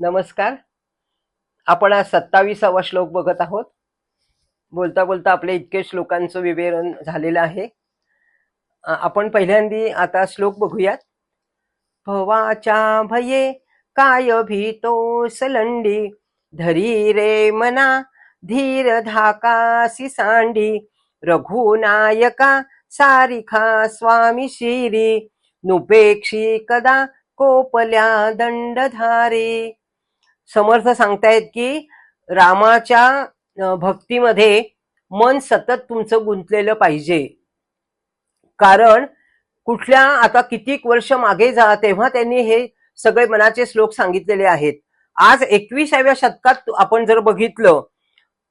नमस्कार. आपण आज सत्तावीसावा श्लोक बघत आहोत. बोलता बोलता आपले इतके श्लोकांचं विवेरण झालेलं आहे. आपण पहिल्यांदी आता श्लोक बघूयात. भवाच्या भये काय भीतो सलंडी धरी रे मना धीर धाकासी सांडी रघुनायका सारिखा स्वामी शिरी नुपेक्षी कदा कोपल्या दंडधारे. समर्थ सांगतायत की रामाच्या भक्तीमध्ये मन सतत तुमचं गुंतलेलं पाहिजे. कारण कुठल्या आता कितीक वर्ष मागे जा तेव्हा त्यांनी हे सगळे मनाचे श्लोक सांगितलेले आहेत. आज एकविसाव्या शतकात आपण जर बघितलं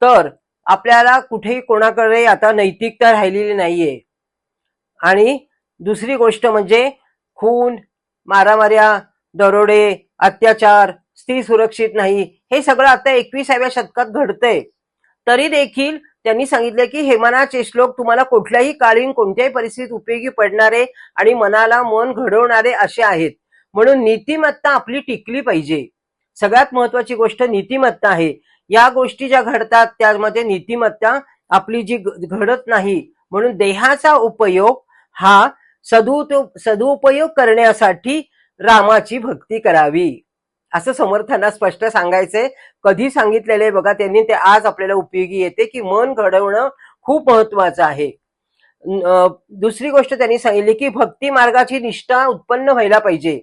तर आपल्याला कुठेही कोणाकडे आता नैतिकता राहिलेली नाहीये. आणि दुसरी गोष्ट म्हणजे खून मारामाऱ्या दरोडे अत्याचार स्त्री सुरक्षित नाही. हे सगळं आता एकविसाव्या शतकात घडतंय. तरी देखील त्यांनी सांगितले की हेमनाचे श्लोक तुम्हाला कुठल्याही काळीन कोणत्याही परिस्थितीत उपयोगी पडणारे आणि मनाला मन घडवणारे असे आहेत. म्हणून नीतिमत्ता आपली टिकली पाहिजे. सगळ्यात महत्वाची गोष्ट नीतिमत्ता आहे. या गोष्टी ज्या घडतात त्यामध्ये नीतिमत्ता आपली जी घडत नाही. म्हणून देहाचा उपयोग हा सदु सदुपयोग करण्यासाठी रामाची भक्ती करावी. असं समर्थांना स्पष्ट सांगायचंय. कधी सांगितलेले बघा त्यांनी ते आज आपल्याला उपयोगी येते की मन घडवणं खूप महत्वाचं आहे. दुसरी गोष्ट त्यांनी सांगितली की भक्ती मार्गाची निष्ठा उत्पन्न व्हायला पाहिजे.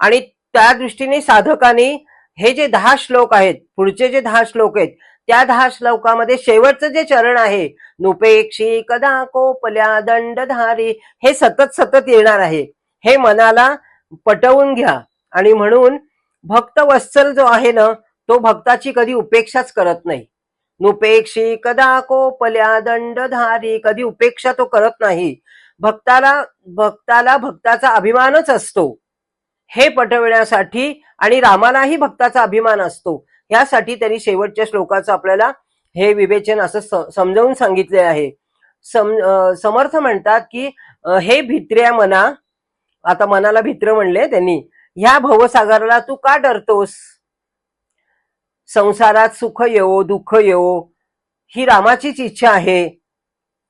आणि त्या दृष्टीने साधकाने हे जे दहा श्लोक आहेत पुढचे जे दहा श्लोक आहेत त्या दहा श्लोकामध्ये शेवटचं जे चरण आहे नुपेक्षी कदा कोपल्या दंडधारी हे सतत सतत येणार आहे. हे मनाला पटवून घ्या. आणि म्हणून भक्त वत्सल जो आहे ना तो भक्ताची कधी उपेक्षाच करत नाही. नुपेक्षी कदा कोपल्या दंडधारी कधी उपेक्षा तो करत नाही. भक्ताला भक्ताला भक्ताचा अभिमानच असतो. हे पटविण्यासाठी आणि रामालाही भक्ताचा अभिमान असतो. यासाठी त्यांनी शेवटच्या श्लोकाचं आपल्याला हे विवेचन असं स- समजावून सांगितले आहे. सम समर्थ म्हणतात की हे भित्र्या मना आता मनाला भित्र म्हणले त्यांनी ह्या भवसागराला तू का डरतोस? संसारात सुख येवो दुःख येवो ही रामाचीच इच्छा आहे.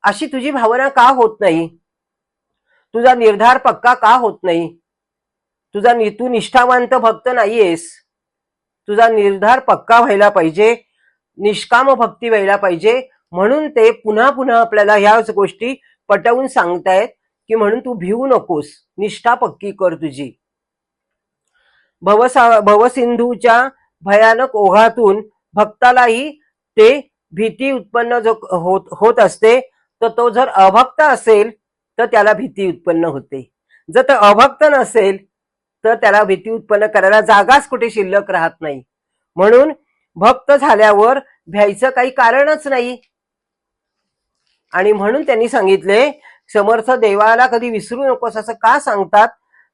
अशी तुझी भावना का होत नाही? तुझा निर्धार पक्का का होत नाही? तुझा नि- तू निष्ठावंत भक्त नाहीयेस. तुझा निर्धार पक्का व्हायला पाहिजे निष्काम भक्ती व्हायला पाहिजे म्हणून ते पुन्हा पुन्हा आपल्याला ह्याच गोष्टी पटवून सांगतायत की म्हणून तू भिवू नकोस. निष्ठा पक्की कर तुझी. भवसा भवसिंधूच्या भयानक ओघातून भक्तालाही ते भीती उत्पन्न जो होत होत असते तर तो जर अभक्त असेल तर त्याला भीती उत्पन्न होते. जर तो अभक्त नसेल तर त्याला भीती उत्पन्न करायला जागाच कुठे शिल्लक राहत नाही. म्हणून भक्त झाल्यावर भ्यायचं काही कारणच नाही. आणि म्हणून त्यांनी सांगितले समर्थ देवाला कधी विसरू नकोस असं का सांगतात?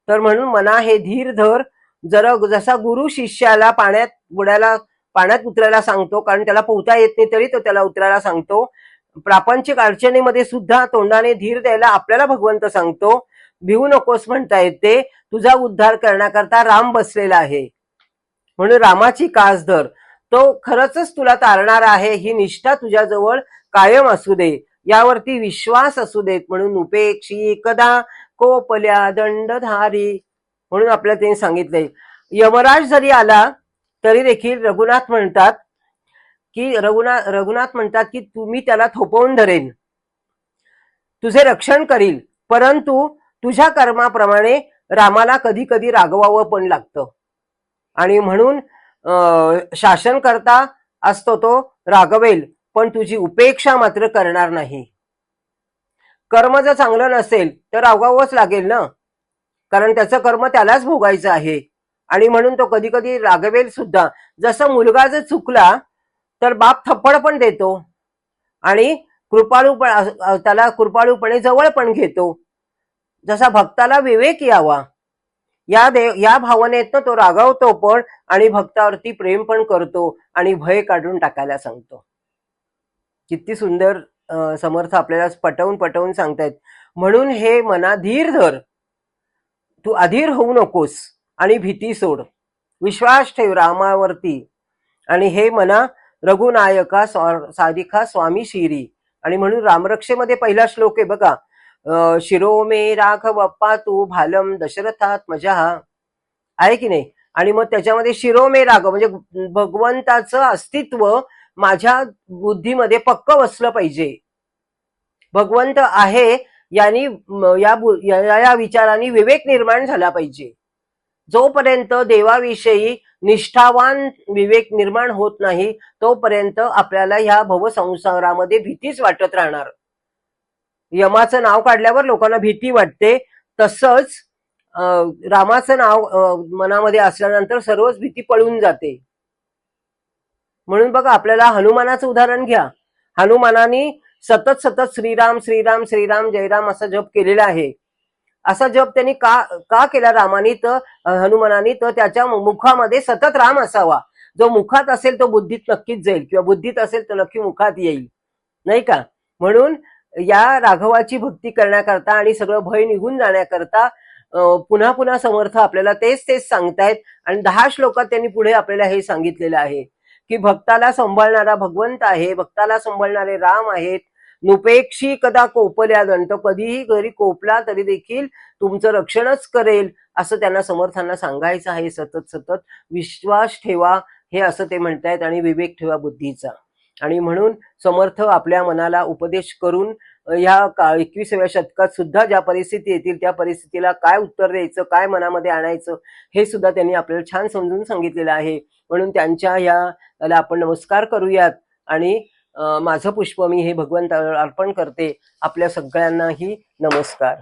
तर म्हणून मना हे धीर धर जर जसा गुरु शिष्याला पाण्यात बुडायला पाण्यात उतरायला सांगतो कारण त्याला पोहता येत नाही तरी तो त्याला उतरायला सांगतो. प्रापंचिक अडचणीमध्ये सुद्धा तोंडाने धीर द्यायला आपल्याला भगवंत सांगतो. भिवू नकोस म्हणता येते. तुझा उद्धार करण्याकरता राम बसलेला आहे. म्हणून रामाची कास धर तो खरंच तुला तारणार आहे. ही निष्ठा तुझ्याजवळ कायम असू दे. यावरती विश्वास असू देत. म्हणून उपेक्षी कदा कोपल्या दंडधारी. म्हणून आपल्याला त्यांनी सांगितलंय. यमराज जरी आला तरी देखील रघुनाथ म्हणतात की रघुनाथ रघुनाथ म्हणतात की तुम्ही त्याला थोपवून धरेन. तुझे रक्षण करील. परंतु तुझ्या कर्माप्रमाणे रामाला कधी कधी रागवावं पण लागतं. आणि म्हणून शासन करता असतो तो रागवेल पण तुझी उपेक्षा मात्र करणार नाही. कर्म जर चांगलं नसेल तर रागवावंच लागेल ना? कारण त्याचं कर्म त्यालाच भोगायचं आहे. आणि म्हणून तो कधी कधी रागवेल सुद्धा. जसं मुलगा जर चुकला तर बाप थप्पड पण देतो. आणि कृपाळू पण त्याला कृपाळूपणे जवळ पण घेतो. जसा भक्ताला विवेक यावा. या देव या भावनेतनं तो रागावतो पण आणि भक्तावरती प्रेम पण करतो आणि भय काढून टाकायला सांगतो. किती सुंदर समर्थ आपल्याला पटवून पटवून सांगतायत. म्हणून हे मना धीर धर. तू अधीर होऊ नकोस आणि भीती सोड. विश्वास ठेव रामावरती. आणि हे मना रघुनायका स्वा- सारिका स्वामी शिरी. आणि म्हणून रामरक्षेमध्ये पहिला श्लोक आहे बघा शिरो मे राघवप्पा तू भालम दशरथात मजा आहे की नाही? आणि मग त्याच्यामध्ये शिरो मे राघव म्हणजे भगवंताचं अस्तित्व माझ्या बुद्धीमध्ये पक्क बसलं पाहिजे. भगवंत आहे यांनी या या या विचाराने विवेक निर्माण झाला पाहिजे. जोपर्यंत देवाविषयी निष्ठावान विवेक निर्माण होत नाही तोपर्यंत आपल्याला ह्या भवसंसारामध्ये भीतीच वाटत राहणार. यमाचं नाव काढल्यावर लोकांना भीती वाटते. तसंच अं, रामाचं नाव मनामध्ये असल्यानंतर सर्वच भीती पळून जाते. म्हणून बघा आपल्याला हनुमानाचं उदाहरण घ्या. हनुमानाने सतत सतत श्रीराम श्रीराम श्रीराम जयराम असा जप केलेला आहे. असा जप त्यांनी का का केला रामानी? तर हनुमानानी तर त्याच्या मुखामध्ये सतत राम असावा. जो मुखात असेल तो बुद्धीत नक्कीच जाईल. किंवा बुद्धीत असेल तर नक्की मुखात येईल. नाही का? म्हणून या राघवाची भक्ती करण्याकरता आणि सगळं भय निघून जाण्याकरता पुन्हा पुन्हा समर्थ आपल्याला तेच तेच सांगतायत. आणि दहा श्लोकात त्यांनी पुढे आपल्याला हे सांगितलेलं आहे की भक्ताला सांभाळणारा भगवंत आहे भक्ताला सांभाळणारे राम आहेत नुपेक्षी कदा कोपल्या? दंत कधीही घरी कोपला तरी देखील तुमचं रक्षणच करेल असं त्यांना समर्थांना सांगायचं आहे. सतत सतत विश्वास ठेवा हे असं ते म्हणतायत आणि विवेक ठेवा बुद्धीचा. आणि म्हणून समर्थ आपल्या मनाला उपदेश करून ह्या का एकविसाव्या शतकात सुद्धा ज्या परिस्थिती येतील त्या परिस्थितीला काय उत्तर द्यायचं काय मनामध्ये आणायचं हे सुद्धा त्यांनी आपल्याला छान समजून सांगितलेलं आहे. म्हणून त्यांच्या ह्याला आपण नमस्कार करूयात आणि माझं पुष्प मी हे भगवंताला अर्पण करते. आपल्या सगळ्यांनाही नमस्कार.